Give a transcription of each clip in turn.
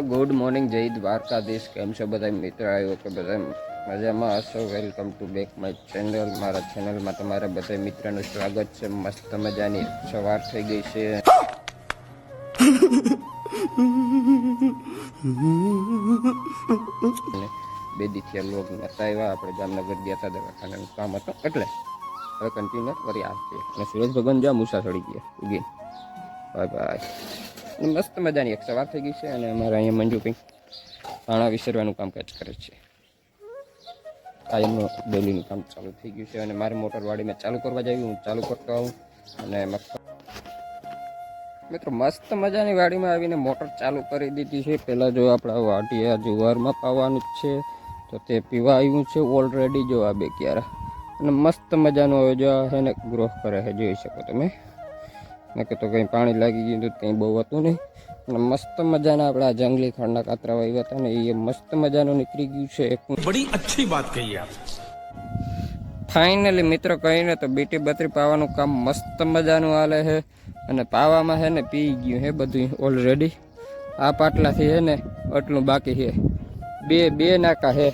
Good morning જય દ્વારકાધીશ. કેમ છો બધા મિત્ર આવ્યો કે બધા મજામાં હશો? Welcome to back my channel મારા ચેનલમાં તમારા બધા મિત્રનું સ્વાગત છે. મસ્ત મજાની સવાર થઈ ગઈ છે. બે દીથી લોક નતા આવ્યા. આપણે જામનગર ગયા હતા દવાખાનાનું કામ હતું. એટલે હવે કન્ટિન્યુ ફરી આવશે અને સુરેશ ભગવાન જ્યાં મૂસા ચડી ગયા ઉગી. બાય બાય મસ્ત મજાની એક સવાર થઈ ગઈ છે અને અમારા અહીંયા મંજુ કંઈ પાણા વિસરવાનું કામકાજ કરે છે. કાયમનું ડેલીનું કામ ચાલુ થઈ ગયું છે અને મારે મોટર મેં ચાલુ કરવા જવી હું ચાલુ કરતો આવું અને મિત્રો મસ્ત મજાની વાડીમાં આવીને મોટર ચાલુ કરી દીધી છે. પહેલાં જો આપણા વાટિયા જુવારમાં પાવાનું છે, તો તે પીવા આવ્યું છે ઓલરેડી જો આ બે ક્યારા. અને મસ્ત મજાનું હવે જો ને ગ્રોથ કરે છે જોઈ શકો તમે. નકે તો કંઈ પાણી લાગી ગયું તો કંઈ બહુ હતું નહીં. અને મસ્ત મજાના આપણા જંગલી ખાંડના કાતરા વાવ્યા હતા ને એ મસ્ત મજાનું નીકળી ગયું છે એક. બડી અચ્છી વાત કહી આપ. ફાઇનલી મિત્રો કહીને તો બીટી બત્રી પાવાનું કામ મસ્ત મજાનું હાલે છે અને પાવામાં છે ને પી ગયું છે બધું ઓલરેડી આ પાટલાથી છે ને આટલું બાકી છે. બે બે નાકા છે.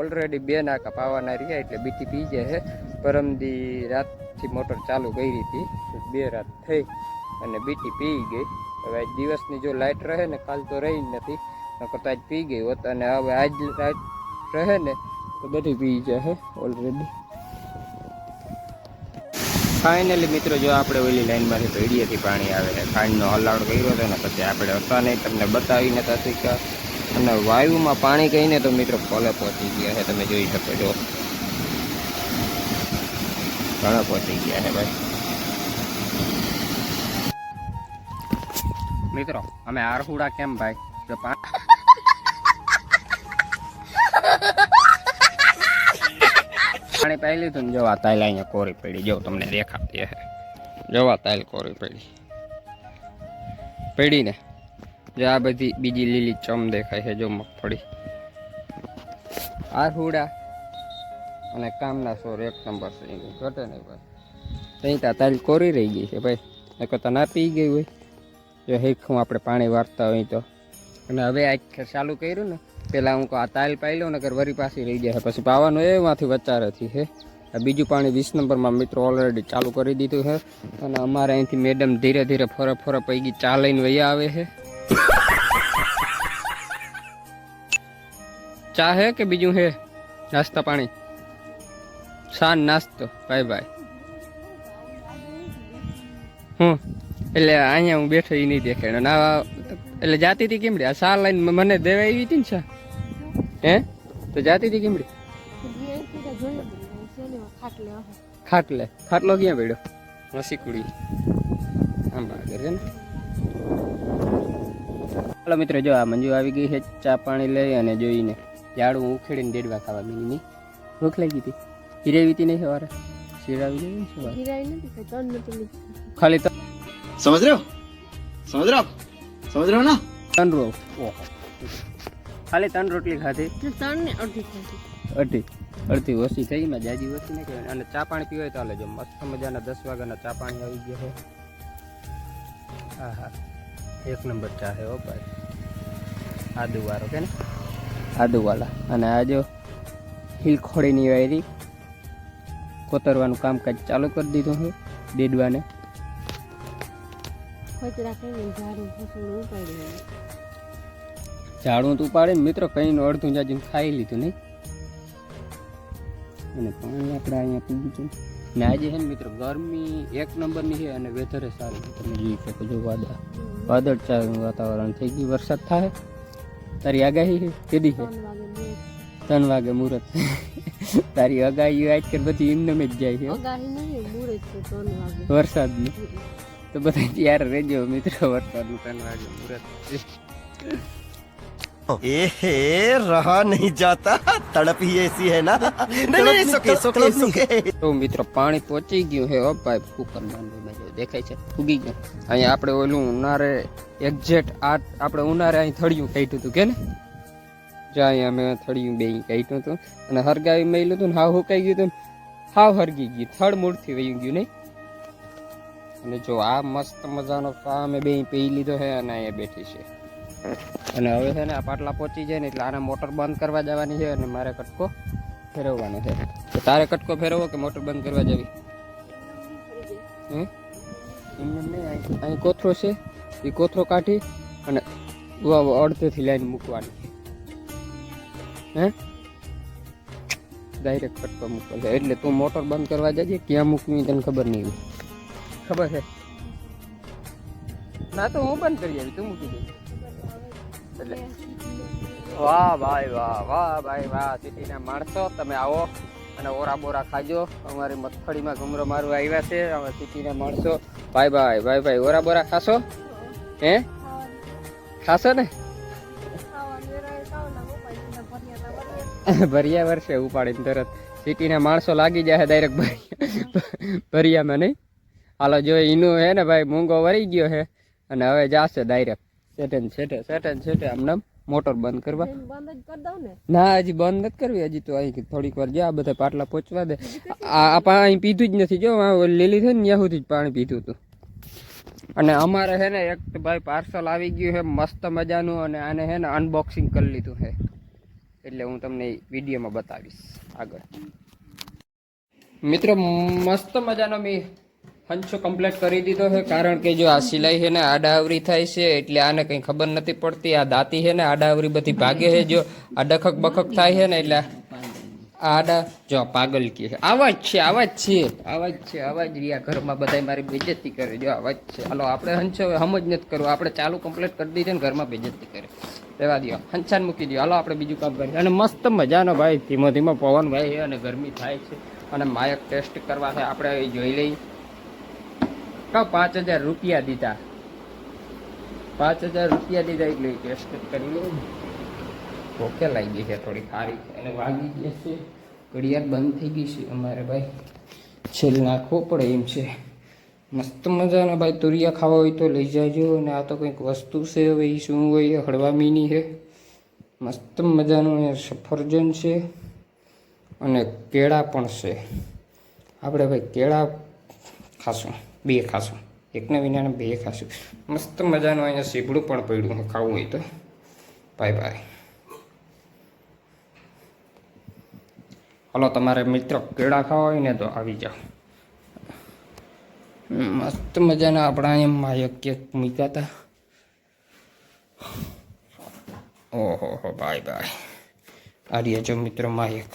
ઓલરેડી બે નાકા પાવાના રહ્યા એટલે બીટી પી જાય છે. પરમદી રાતથી મોટર ચાલુ કરી હતી. બે રાત થઈ અને બીટી પી ગઈ. હવે આજ દિવસની જો લાઇટ રહે ને, કાલ તો રહી જ નથી. નકર તો આજ પી ગઈ હોત અને હવે આજ લાઇટ રહે ને, તો બધી પી જશે ઓલરેડી ફાઇનલી મિત્રો, જો આપણે ઓલી લાઈનમાંથી ભેડીએથી પાણી આવે છે ખાંડનો હલાવડ કર્યો હતો ને, પછી આપણે હતા નહીં, તમને બતાવીને હતા શીખ્યા અને વાયુમાં પાણી કહીને તો મિત્રો કોલે પહોંચી ગયા છે, તમે જોઈ શકો છો. ઘણા પહોંચી ગયા છે ભાઈ. મિત્રો, અમે આરહુડા કેમ ભાઈ? પાણી પાઈ લીધું ને જો આ અહીંયા કોરી પડી, જો તમને દેખાતી હે જોવા તાલ કોરી પડી. પડી ને જો આ બધી બીજી લીલી ચમ દેખાય છે જો મગફળી. આ હુડા અને કામના સોર એક નંબર છે. એની ઘટે નહીં ભાઈ. ત્યાં ત્યાં તાઈલ કોરી રહી ગઈ છે ભાઈ. નકર તો ના પી ગઈ હોય. જો હેખું આપણે પાણી વારતા હોય તો. અને હવે આ ચાલુ કર્યું ને, પેલા હું કહું આ તાલ પાઈ લઉં નકર વરી પાછી રહી જાય પછી પાવાનું એમાંથી વચારેથી છે આ બીજું પાણી વીસ નંબરમાં મિત્રો ઓલરેડી ચાલુ કરી દીધું છે. અને અમારે અહીંથી મેડમ ધીરે ધીરે ફરે ફરે પૈકી ચા લઈને વૈયા આવે છે. ચા હે કે બીજું હે? નાસ્તા પાણી? સાન નાસ્તો. Bye bye. હું એટલે અહીંયા હું બેઠો એ નહીં દેખાય. ના એટલે જાતી હતી કેમડી આ સાર લઈને મને દેવા આવી હતી ને સા હે? તો જાતી હતી કેમડી ખાટલે. ખાટલો ક્યાં પડ્યો? નસી કુડી. આમ આગળ છે ને. ચાલો મિત્રો જો આ મંજુ આવી ગઈ છે ચા પાણી લઈ અને જોઈને ઝાડું ઉખેડીને દેડવા ખાવા મીની ભૂખ લાગી હતી. હિરાવી હતી નહીં સવારે? શિરાવી લેવી સવારે? ખાલી તો સમજ રહ્યો? સમજ રહ્યો? સમજ રહ્યો ના? ત્રણ રો ખાલી ત્રણ રોટલી ખાધી. ત્રણ ને અડધી ખાધી. અડધી. અડધી ઓછી થઈ એમાં જાજી ઓછી નહીં કહેવાય અને ચા પાણી પીવાય તો લેજો મસ્ત મજાના દસ વાગ્યાના ચા પાણી આવી ગયા છે. હા હા એક નંબર ચા છે હો ભાઈ. આદુવાળો કે ને આદુવાળા અને આ જો હિલ ખોડીની વાયરી. કોતરવાનું કામકાજ ચાલુ કરી દીધું છે દેડવાને. ઝાડું તું પાડે ને મિત્રો કઈ અડધું જાજુ ખાઈ લીધું નહીં? અને પાણી આપણે અહીંયા પીવું છે. ને આજે છે ને મિત્રો ગરમી એક નંબરની છે અને વેધરે સારું છે. તમે જોઈ શકો છો વાદળ. વાદળ ચાલુ વાતાવરણ થઈ ગયું વરસાદ થાય. તારી આગાહી છે કેદી છે ત્રણ વાગે મુહૂર્ત. તારી આગાહી આજ કર બધી એમને જ જાય છે વરસાદની. તો બધા ત્યારે રહેજો મિત્રો વરસાદનું ત્રણ વાગે મુહૂર્ત. છે ए रहा नहीं जाता तड़प ही ऐसी है ना नहीं नहीं सोके सोके सोके તો મિત્રો પાણી પહોંચી ગયું છે ઓ ભાઈ કુકર માંડવીમાં જો દેખાય છે ઉગી ગયું અહીંયા આપણે ઓલું ઉનાળે એક્ઝેક્ટ આ આપણે ઉનાળે અહીં થળિયું કાઢ્યું હતું કે ને જો અહીંયા અમે થળિયું બે કાઢ્યું હતું અને હરગાવી મેલું હતું ને હાવ હુકાઈ ગયું હતું ને હાવ હરગી ગયું થડ મૂળથી વહી ગયું નહીં અને જો આ મસ્ત મજાનો ચા અમે બે પી લીધો છે અને અહીંયા બેઠી છે અને હવે છે ને આ પાટલા પહોંચી જાય ને એટલે આને મોટર બંધ કરવા જવાની છે અને મારે કટકો ફેરવવાનો છે. તો તારે કટકો ફેરવો કે મોટર બંધ કરવા જવી? અહીં- કોથરો છે, એ કોથરો કાઢી અને અડધેથી લાઈન મૂકવાની. હે? ડાયરેક્ટ કટકો મૂકવો એટલે તું મોટર બંધ કરવા જજે, ક્યાં મૂકવી તને ખબર નહીં ખબર છે? ના તો હું બંધ કરી આવી તું મૂકી દે. એટલે વાહ, ભાઈ વાહ વાહ, ભાઈ વાહ, સિટીના માણસો, તમે આવો અને ઓરા બોરા ખાજો. અમારી મગફળીમાં ઘુમરો મારવા આવ્યા છે, અમે સિટીના માણસો. ભાઈ ભાઈ ભાઈ ભાઈ, ઓરા બોરા ખાશો? હે? ખાશો ને? ભરિયા વર્ષે ઉપાડીને તરત. સિટીના માણસો લાગી જાય ડાયરેક્ટ ભરિયા. ભરિયામાં નહીં. હાલો, જો એનું હે ને ભાઈ, મૂંગો વરી ગયો છે અને હવે જાશે ડાયરેક્ટ સેટન સેટે સેટન સેટે આમને આમ મોટર બંધ કરવા. ને. હજી બંધ નથી કરવી હજી તો અહીં થોડીક વાર જ્યાં બધા પાટલા પહોંચવા દે. આ આ અહીં પીધું જ નથી જો લીલી થઈ ને ત્યાં સુધી જ પાણી પીધું હતું. અને અમારે છે ને એક તો ભાઈ પાર્સલ આવી ગયું છે મસ્ત મજાનું અને આને છે ને અનબોક્સિંગ કરી લીધું છે. એટલે હું તમને વિડીયોમાં બતાવીશ આગળ. મિત્રો મસ્ત મજાનો મેં હંચો કમ્પ્લીટ કરી દીધો છે. કારણ કે જો આ સિલાઈ છે ને આડાવરી થાય છે, એટલે આને કંઈ ખબર નથી પડતી. આ દાંતી છે ને આડાવરી બધી ભાગે છે. જો આ ડખક બખક થાય છે ને, એટલે આડા જો પાગલ કે આવા જ છે, આવા જ છે. આવા જ છે, આવા જ રહ્યા ઘરમાં બધા મારી બેજતી કરે જો આવા જ છે. હાલો, આપણે હંચો જ નથી કરવું. આપણે ચાલુ કમ્પ્લીટ કરી દીધી ને, ઘરમાં બેજતી કરે. રહેવા દો હંચાન મૂકી દો હાલો, આપણે બીજું કામ કરીએ. અને મસ્ત મજાનો ભાઈ, ધીમો ધીમો પવન ભાઈ અને ગરમી થાય છે. અને માયક ટેસ્ટ કરવા છે. આપણે જોઈ લઈ કા પાંચ હજાર રૂપિયા દીધા. પાંચ હજાર રૂપિયા દીધા એટલે ટેસ્ટ કરી લઉં ભૂખે લાગી છે થોડી સારી અને વાગી ગઈ છે. ઘડિયાળ બંધ થઈ ગઈ છે અમારે ભાઈ. છેલ્લે નાખવો પડે એમ છે. મસ્ત મજાના ભાઈ, તુરિયા ખાવા હોય તો લઈ જાજો. અને આ તો કંઈક વસ્તુ છે હવે શું હોય હળવામીની હળવા મીની છે. મસ્ત મજાનું સફરજન છે. અને કેળા પણ છે. આપણે ભાઈ કેળા ખાશું. બે ખાશું એકને વિનાને બે ખાશું મસ્ત મજાનું અહીંયા સીબડું પણ પડ્યું. ખાવું હોય તો. બાય બાય હલો, તમારે મિત્રો કેળા ખાવા હોય ને તો આવી જાઓ. મસ્ત મજાના આપણા અહીંયા માયક કેક મૂક્યા હતા ઓહો હો બાય બાય આ રહ્યા જો મિત્રો માયક.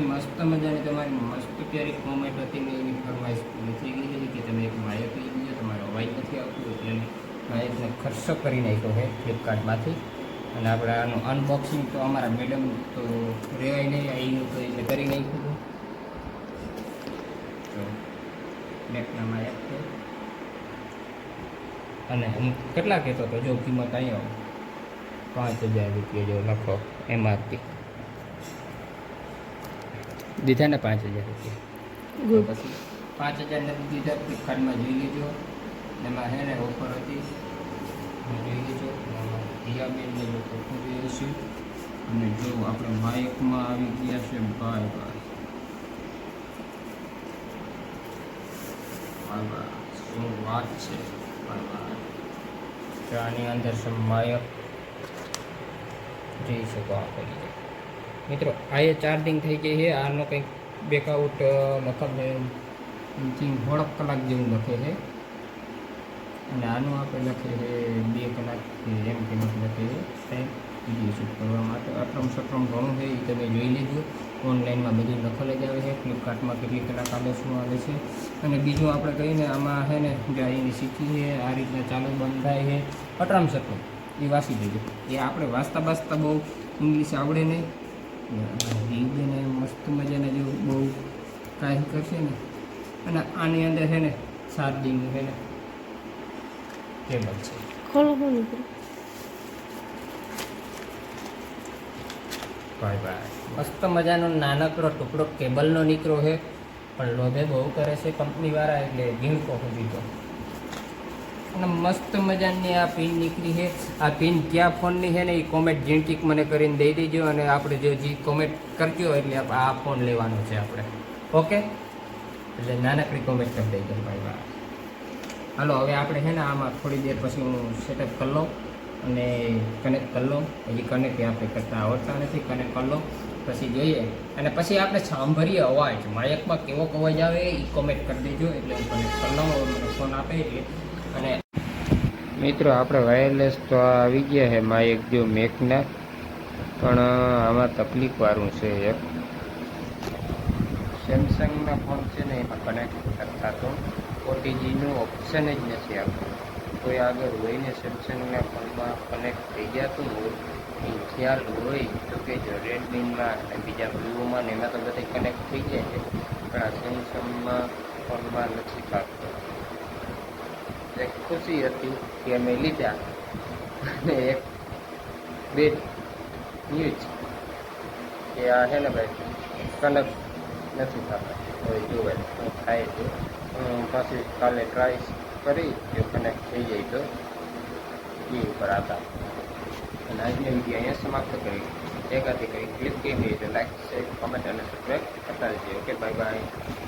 મસ્ત મજાની તમારી મસ્ત પ્યારી કોમેન્ટ હતી ને એની ફરમાઈશ પૂરી થઈ ગઈ છે કે તમે એક માયક લઈ લીધો તમારો અવાજ નથી આવતો, એટલે માયકને ખર્ચો કરી નાખ્યો છે ફ્લિપકાર્ટમાંથી અને આપણે આનું અનબોક્સિંગ તો અમારા મેડમ તો રહેવાય નહીં આવીનું તો એટલે કરી નાખ્યું હતું. તો નેકના માયક છે. અને હું કેટલા કહેતો હતો? જો કિંમત અહીંયા પાંચ હજાર રૂપિયા જો લખો એમઆરપી દીધા ને પાંચ હજાર રૂપિયા તો પછી પાંચ હજાર ને દીધા ફ્લિપકાર્ટમાં જોઈ લેજો એમાં હે ને ઓફર હતી તમે જોઈ લેજો એમાં દિયાબેનને જો ઓફર જોઈએ છે અને જો આપણે માઇકમાં આવી ગયા છે ભાઈ ભાઈ ભાઈ ભાઈ શું વાત છે? ભાઈ ભાઈ તો આની અંદર છે માયક જોઈ શકો આ કરી જાય મિત્રો, આ એ ચાર્જિંગ થઈ ગઈ છે. આનો કંઈક બેકઆઉટ લખત થોડોક કલાક જેવું લખે છે. અને આનું આપણે લખે છે બે કલાક એમ કે લખે છે. ટાઈમ વીડિયો શૂટ કરવા માટે અટરમ સટરમ ઘણું છે એ તમે જોઈ લેજો. ઓનલાઈનમાં બધું લખેલ જ આવે છે. ફ્લિપકાર્ટમાં કેટલી કલાક આવે શું આવે છે. અને બીજું આપણે કહીને આમાં છે ને ગાયની શીખી છે, આ રીતના ચાલુ બંધ થાય છે. અટરમ સટરમ, એ વાંચી દેજો એ આપણે વાંચતા વાંચતા બહુ ઇંગ્લિશ આવડે નહીં. દીવને મસ્ત મજાને જેવું બહુ કાંઈ કરશે ને અને આની અંદર છે ને ચાર્જિંગ છે ને કેબલ છે. ખોલો ખોલો બાય મસ્ત મજાનો નાનકડો ટુકડો કેબલનો નીકળો છે. પણ લોભે બહુ કરે છે કંપનીવાળા એટલે ઝીણકો સુધી તો. અને મસ્ત મજાની આ પિન નીકળી છે. આ પિન ક્યાં ફોનની છે ને એ કોમેન્ટ જીનટીક મને કરીને દઈ દેજો અને આપણે જો જે કોમેન્ટ કરજો એટલે આ ફોન લેવાનો છે આપણે. ઓકે એટલે નાનકડી કોમેન્ટ કરી દેજો ભાઈ બાય હાલો, હવે આપણે છે ને આમાં થોડી દેર પછી હું સેટઅપ કરી લઉં અને કનેક્ટ કરી લઉં. હજી કનેક્ટ આપણે કરતા આવડતા નથી કનેક્ટ કરી લઉં. પછી જોઈએ. અને પછી આપણે સાંભળીએ અવાજ. માયકમાં કેવો અવાજ આવે એ કોમેન્ટ કરી દેજો એટલે હું કનેક્ટ કરી લઉં ફોન આપે એટલે. અને મિત્રો, આપણે વાયરલેસ તો આવી ગયા છે એક જો મેકના પણ આમાં તકલીફ વાળું છે એક. સેમસંગના ફોન છે ને, એમાં કનેક્ટ કરતા તો ઓટીજીનું ઓપ્શન જ નથી આપતું કોઈ આગળ હોય ને સેમસંગના ફોનમાં કનેક્ટ થઈ જતું હોય એ ખ્યાલ હોય તો કે જો રેડમીમાં અને બીજા વિવોમાં ને એમાં તો બધા કનેક્ટ થઈ જાય છે. પણ આ સેમસંગમાં ફોનમાં નથી લાગતું એક ખુશી હતી કે અમે લીધા અને એક બે ન્યૂઝ કે આ છે ને ભાઈ કનેક્ટ નથી થતા હવે જોવે શું થાય છે હું પાછી કાલે ટ્રાય કરી જો કનેક્ટ થઈ જાય તો એ ઉપર આધાર અને આજની વીડિયો અહીંયા સમાપ્ત કરી એકાથી કરી ક્લિક કરી તો લાઈક શેર કમેન્ટ અને સબસ્ક્રાઈબ કરતા રહેજો ઓકે બાય બાય